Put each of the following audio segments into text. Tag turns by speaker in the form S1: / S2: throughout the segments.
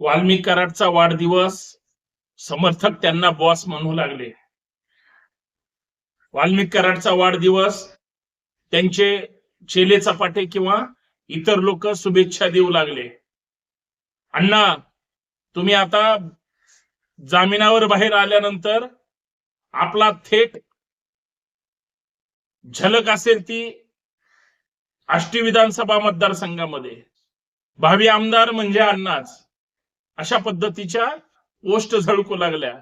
S1: वाल्मिक कराडचा वाढदिवस समर्थक त्यांना बॉस म्हणू लागले. वाल्मिक कराडचा वाढदिवस त्यांचे चेले चपाटे किंवा इतर लोक शुभेच्छा देऊ लागले. अण्णा तुम्ही आता जामिनावर बाहेर आल्यानंतर आपला थेट झलक असेल ती आष्टी विधानसभा मतदारसंघामध्ये. भावी आमदार म्हणजे अण्णाच. अशा पद्धतीच्या ओष्ट झळकू लागल्या.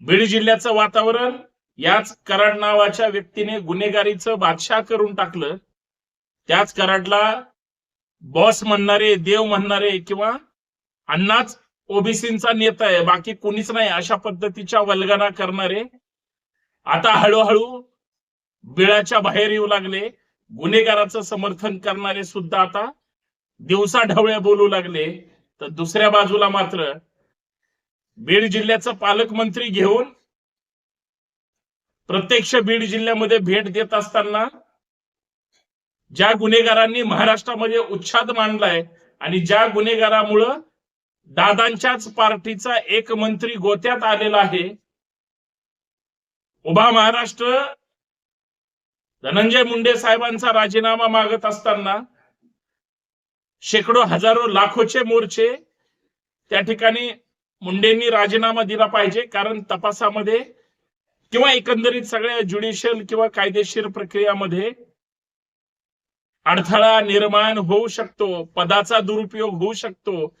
S1: बीड जिल्ह्याचं वातावरण याच कराड नावाच्या व्यक्तीने गुन्हेगारीचं बादशाह करून टाकलं. त्याच कराडला बॉस म्हणणारे देव म्हणणारे किंवा अण्णाच ओबीसीचा नेता आहे बाकी कोणीच नाही अशा पद्धतीच्या वल्गना करणारे. आता हळूहळू बिळाच्या बाहेर येऊ लागले. गुन्हेगाराचं समर्थन करणारे सुद्धा आता दिवसा ढवळ्या बोलू लागले. तर दुसऱ्या बाजूला मात्र बीड जिल्ह्याचं पालकमंत्री घेऊन प्रत्यक्ष बीड जिल्ह्यामध्ये भेट देत असताना ज्या गुन्हेगारांनी महाराष्ट्रामध्ये उच्छाद मांडलाय आणि ज्या गुन्हेगारामुळं दादांच्याच पार्टीचा एक मंत्री गोत्यात आलेला आहे उभा महाराष्ट्र धनंजय मुंडे साहेबांचा राजीनामा मागत असताना शेकडो हजारो लाखोचे मोर्चे त्या ठिकाणी मुंडेंनी राजीनामा दिला पाहिजे कारण तपासामध्ये किंवा एकंदरीत सगळ्या ज्युडिशियल किंवा कायदेशीर प्रक्रियामध्ये अडथळा निर्माण होऊ शकतो पदाचा दुरुपयोग होऊ शकतो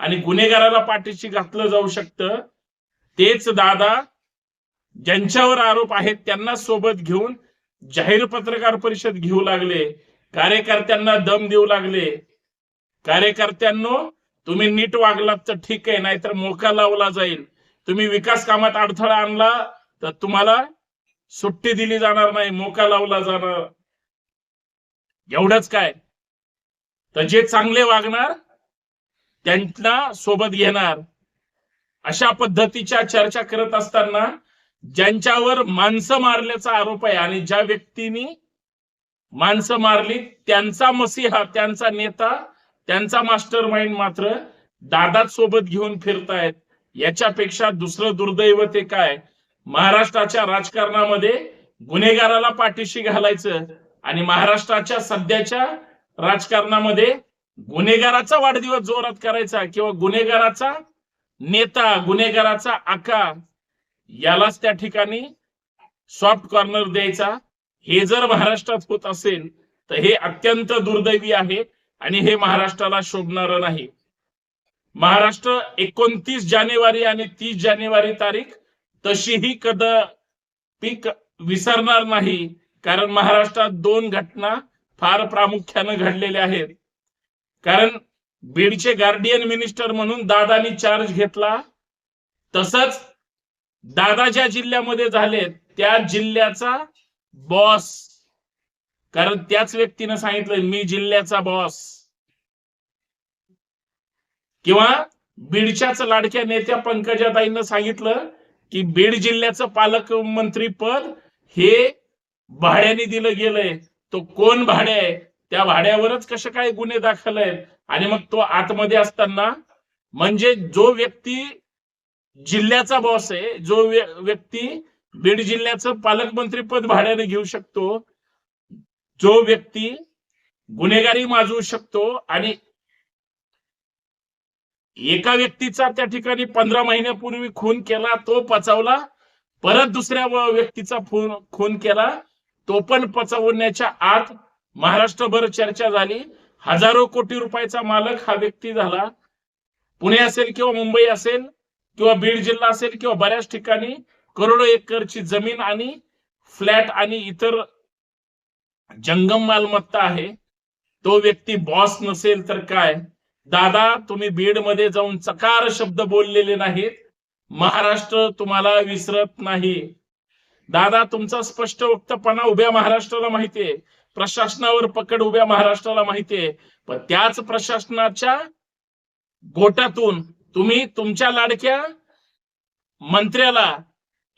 S1: आणि गुन्हेगाराला पाठीशी घातलं जाऊ शकतं. तेच दादा ज्यांच्यावर आरोप आहेत त्यांना सोबत घेऊन जाहीर पत्रकार परिषद घेऊ लागले कार्यकर्त्यांना दम देऊ लागले. कार्यकर्त्यांनो तुम्ही नीट वागलात तर ठीक आहे नाहीतर मोका लावला जाईल. तुम्ही विकास कामात अडथळा आणला तर तुम्हाला सुट्टी दिली जाणार नाही मोका लावला जाणार. एवढंच काय? तर जे चांगले वागणार त्यांना सोबत घेणार. अशा पद्धतीच्या चर्चा करत असताना ज्यांच्यावर माणसं मारल्याचा आरोप आहे आणि ज्या व्यक्तींनी माणसं मारली त्यांचा मसीहा त्यांचा नेता त्यांचा मास्टर माइंड मात्र दादाच सोबत घेऊन फिरतायत. याच्यापेक्षा दुसरं दुर्दैव ते काय? महाराष्ट्राच्या राजकारणामध्ये गुन्हेगाराला पाठीशी घालायचं आणि महाराष्ट्राच्या सध्याच्या राजकारणामध्ये गुन्हेगाराचा वाढदिवस जोरात करायचा किंवा गुन्हेगाराचा नेता गुन्हेगाराचा आका यालाच त्या ठिकाणी सॉफ्ट कॉर्नर द्यायचा. हे जर महाराष्ट्रात होत असेल तर हे अत्यंत दुर्दैवी आहे. आणि हे महाराष्ट्राला शोभणार नाही. महाराष्ट्र एकोणतीस जानेवारी आणि तीस जानेवारी तारीख तशीही कद पीक विसरणार नाही कारण महाराष्ट्रात दोन घटना फार प्रामुख्यानं घडलेल्या आहेत. कारण बीडचे गार्डियन मिनिस्टर म्हणून दादानी चार्ज घेतला तसंच दादा ज्या जिल्ह्यामध्ये झाले त्या जिल्ह्याचा बॉस कारण त्याच व्यक्तीनं सांगितलं मी जिल्ह्याचा बॉस किंवा बीडच्याच लाडक्या नेत्या पंकजाताईंना सांगितलं की बीड जिल्ह्याचं पालकमंत्री पद हे भाड्याने दिलं गेलंय. तो कोण भाडे आहे? त्या भाड्यावरच कसे काय गुन्हे दाखल आहेत? आणि मग तो आतमध्ये असताना म्हणजे जो व्यक्ती जिल्ह्याचा बॉस आहे जो व्यक्ती बीड जिल्ह्याचं पालकमंत्री पद भाड्याने घेऊ शकतो जो व्यक्ती गुन्हेगारी माजवू शकतो आणि एका व्यक्तीचा त्या ठिकाणी पंधरा महिन्यापूर्वी खून केला तो पचवला परत दुसऱ्या व्यक्तीचा खून खून केला तो पण पचवण्याच्या आत महाराष्ट्रभर चर्चा झाली. हजारो कोटी रुपयाचा मालक हा व्यक्ती झाला. पुणे असेल किंवा मुंबई असेल किंवा बीड जिल्हा असेल किंवा बऱ्याच ठिकाणी करोडो एकरची जमीन आणि फ्लॅट आणि इतर जंगम मालमत्ता आहे. तो व्यक्ती बॉस नसेल तर काय? दादा तुम्ही बीडमध्ये जाऊन चकार शब्द बोललेले नाहीत. महाराष्ट्र तुम्हाला विसरत नाही. दादा तुमचा स्पष्ट वक्तपणा उभ्या महाराष्ट्राला माहितीये प्रशासनावर पकड उभ्या महाराष्ट्राला माहितीये पण त्याच प्रशासनाच्या गोटातून तुम्ही तुमच्या लाडक्या मंत्र्याला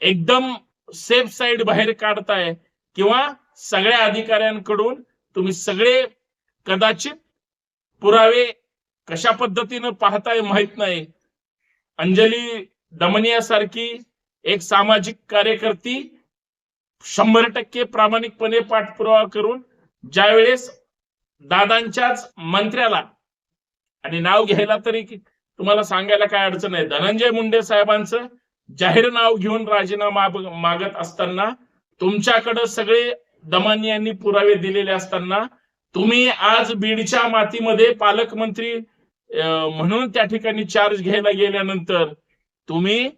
S1: एकदम सेफ साईड बाहेर काढताय किंवा सगळ्या अधिकाऱ्यांकडून तुम्ही सगळे कदाचित पुरावे कशा पद्धतीनं पाहताय माहीत नाही. अंजली दमनिया सारखी एक सामाजिक कार्यकर्ती शंभर टक्के प्रामाणिकपणे पाठपुरावा करून ज्यावेळेस दादांच्याच मंत्र्याला आणि नाव घ्यायला तरी तुम्हाला सांगायला काय अडचण आहे धनंजय मुंडे साहेबांचं जाहीर नाव घेऊन राजीनामा मागत असताना तुमच्याकडे सगळे दमानियांनी पुरावे दिलेले असताना तुम्ही आज बीडच्या मातीमध्ये पालकमंत्री म्हणून त्या ठिकाणी चार्ज घ्यायला गेल्यानंतर तुम्ही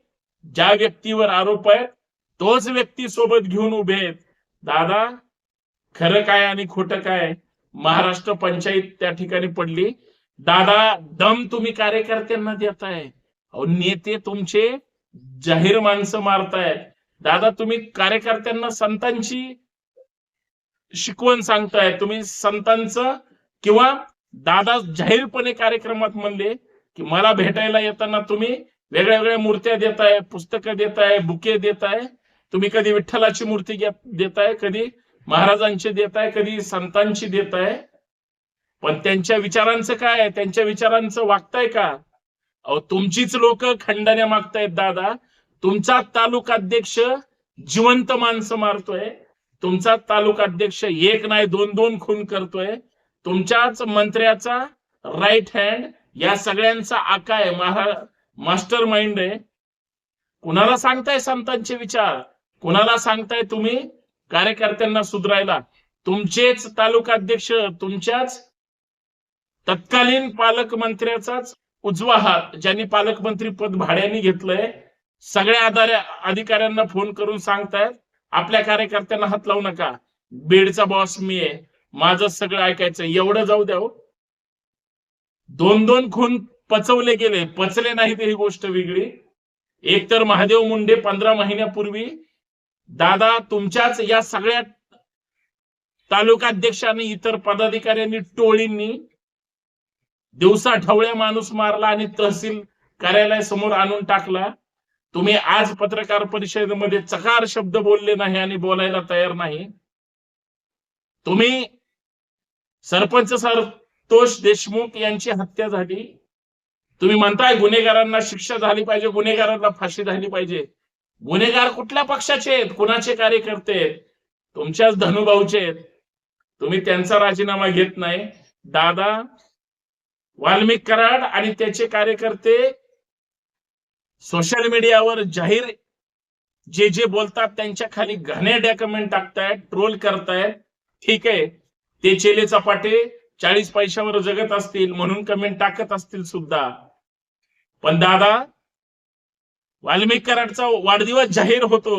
S1: ज्या व्यक्तीवर आरोप आहे तोच व्यक्ती सोबत घेऊन उभे आहेत. दादा खरं काय आणि खोटं काय महाराष्ट्र पंचायत त्या ठिकाणी पडली. दादा दम तुम्ही कार्यकर्त्यांना देताय. अहो नेते तुमचे जाहीर माणसं मारतायत. दादा तुम्ही कार्यकर्त्यांना संतांची शिकवण सांगताय तुम्ही संतांचं किंवा दादा जाहीरपणे कार्यक्रमात म्हणले की मला भेटायला येताना तुम्ही वेगळ्या वेगळ्या मूर्त्या देताय पुस्तकं देताय बुके देताय. तुम्ही कधी विठ्ठलाची मूर्ती देताय कधी महाराजांची देताय कधी संतांची देताय. पण त्यांच्या विचारांचं काय आहे? त्यांच्या विचारांचं वागताय का? अहो तुमचीच लोक खंडण्या मागतायत दादा. तुमचा तालुकाध्यक्ष जिवंत माणसं मारतोय. तुमचा तालुकाध्यक्ष एक नाही दोन दोन खून करतोय. तुमच्याच मंत्र्याचा राईट हँड या सगळ्यांचा आका आहे महा मास्टर माइंड आहे. कुणाला सांगताय संतांचे विचार? कुणाला सांगताय तुम्ही? कार्यकर्त्यांना सुधरायला. तुमचेच तालुकाध्यक्ष तुमच्याच तत्कालीन पालकमंत्र्याचाच उजवा हात ज्यांनी पालकमंत्री पद भाड्याने घेतलंय सगळ्या आधार अधिकाऱ्यांना फोन करून सांगतायत. आपल्या कार्यकर्त्यांना हात लावू नका. बीडचा बॉस मी आहे. माझं सगळं ऐकायचं. एवढं जाऊ द्या हो. दोन दोन खून पचवले गेले. पचले नाही ही गोष्ट वेगळी. एक तर महादेव मुंडे पंधरा महिन्यापूर्वी दादा तुमच्याच या सगळ्या तालुकाध्यक्षांनी इतर पदाधिकाऱ्यांनी टोळींनी दिवसा ठवळ्या माणूस मारला आणि तहसील कार्यालयासमोर आणून टाकला. तुम्ही आज पत्रकार परिषदेमध्ये चकार शब्द बोलले नाही आणि बोलायला तयार नाही. तुम्ही सरपंच संतोष देशमुख यांची हत्या झाली. तुम्ही म्हणताय गुन्हेगारांना शिक्षा झाली पाहिजे गुन्हेगारांना फाशी झाली पाहिजे. गुन्हेगार कुठल्या पक्षाचे आहेत? कुणाचे कार्यकर्ते आहेत? तुमच्याच धनुभाऊचे आहेत. तुम्ही त्यांचा राजीनामा घेत नाही. दादा वाल्मिक कराड आणि त्याचे कार्यकर्ते सोशल मीडियावर जाहीर जे जे बोलतात त्यांच्या खाली घाणेरड्या कमेंट टाकतायत ट्रोल करतायत. ठीक आहे. ते चेले चपाटे चाळीस पैशावर जगत असतील म्हणून कमेंट टाकत असतील सुद्धा. पण दादा वाल्मिक कराडचा वाढदिवस जाहीर होतो.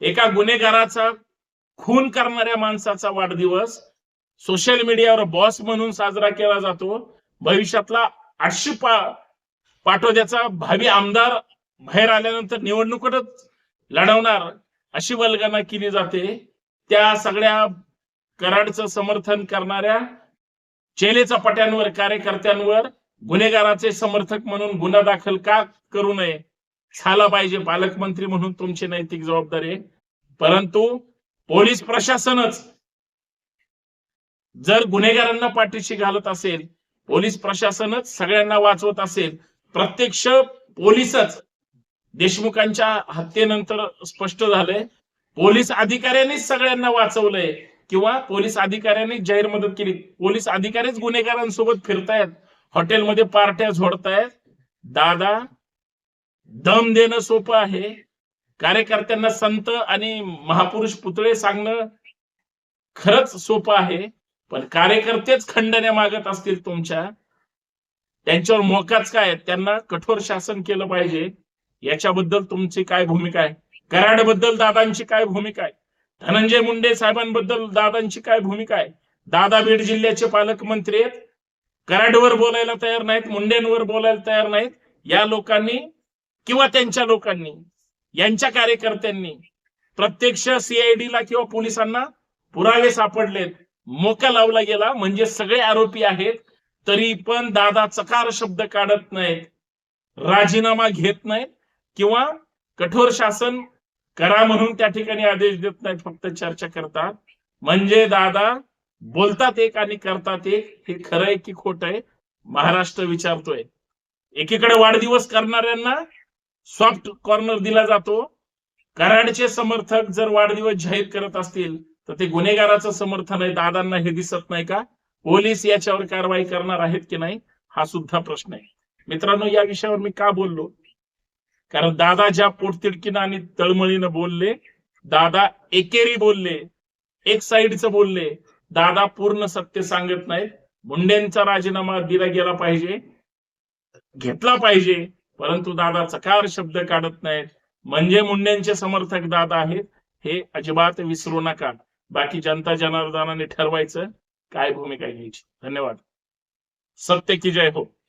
S1: एका गुन्हेगाराचा खून करणाऱ्या माणसाचा वाढदिवस. सोशल मीडियावर बॉस म्हणून साजरा केला जातो. भविष्यातला आठशे पा पाठोद्याचा भावी आमदार बाहेर आल्यानंतर निवडणुकीतच लढवणार अशी वल्गना केली जाते. त्या सगळ्या कराडचं समर्थन करणाऱ्या चेले चपाट्यांवर कार्यकर्त्यांवर गुन्हेगाराचे समर्थक म्हणून गुन्हा दाखल का करू नये झाला पाहिजे पालकमंत्री म्हणून तुमची नैतिक जबाबदारी. आहे परंतु पोलीस प्रशासनच जर गुन्हेगारांना पाठीशी घालत असेल पोलीस प्रशासनच सगळ्यांना वाचवत असेल प्रत्यक्ष पोलीसच देशमुखांच्या हत्येनंतर स्पष्ट झालंय पोलीस अधिकाऱ्यांनीच सगळ्यांना वाचवलंय किंवा पोलीस अधिकाऱ्यांनी जाहीर मदत केली. पोलीस अधिकारीच गुन्हेगारांसोबत फिरतायत हॉटेलमध्ये पार्ट्या झोडतायत. दादा दम देणं सोपं आहे. कार्यकर्त्यांना संत आणि महापुरुष पुतळे सांगणं खरंच सोपं आहे. पण कार्यकर्तेच खंडण्या मागत असतील तुमच्या त्यांच्यावर मोकाच काय त्यांना कठोर शासन केलं पाहिजे. याच्याबद्दल तुमची काय भूमिका आहे? कराडबद्दल दादांची काय भूमिका आहे? धनंजय मुंडे साहेबांबद्दल दादांची काय भूमिका आहे? दादा बीड जिल्ह्याचे पालकमंत्री आहेत. कराडवर बोलायला तयार नाहीत मुंडेंवर बोलायला तयार नाहीत. या लोकांनी किंवा त्यांच्या लोकांनी यांच्या कार्यकर्त्यांनी प्रत्यक्ष सीआयडीला किंवा पोलिसांना पुरावे सापडलेत. मोका लावला गेला म्हणजे सगळे आरोपी आहेत तरी पण दादा चकार शब्द काढत नाहीत. राजीनामा घेत नाहीत. किंवा कठोर शासन करा म्हणून त्या ठिकाणी आदेश देत नाहीत फक्त चर्चा करतात. म्हणजे दादा बोलतात एक आणि करतात एक. हे खरं आहे की खोट आहे? महाराष्ट्र विचारतोय. एकीकडे वाढदिवस करणाऱ्यांना सॉफ्ट कॉर्नर दिला जातो. कराडचे समर्थक जर वाढदिवस जाहीर करत असतील तर ते गुन्हेगाराचं समर्थन आहे. दादांना हे दिसत नाही का? पोलीस याच्यावर कारवाई करणार आहेत की नाही? हा सुद्धा प्रश्न आहे. मित्रांनो या विषयावर मी का बोललो? कारण दादा ज्या पोटतिडकीनं आणि तळमळीनं बोलले दादा एकेरी बोलले एक साईडचं बोलले दादा पूर्ण सत्य सांगत नाहीत. मुंडेंचा राजीनामा दिला गेला पाहिजे घेतला पाहिजे परंतु दादा चकार शब्द काढत नाहीत. म्हणजे मुंडेंचे समर्थक दादा आहेत हे अजिबात विसरू नका. बाकी जनता जनार्दनाने ठरवायचं काय भूमिका घ्यायची. धन्यवाद. सत्य की जय हो.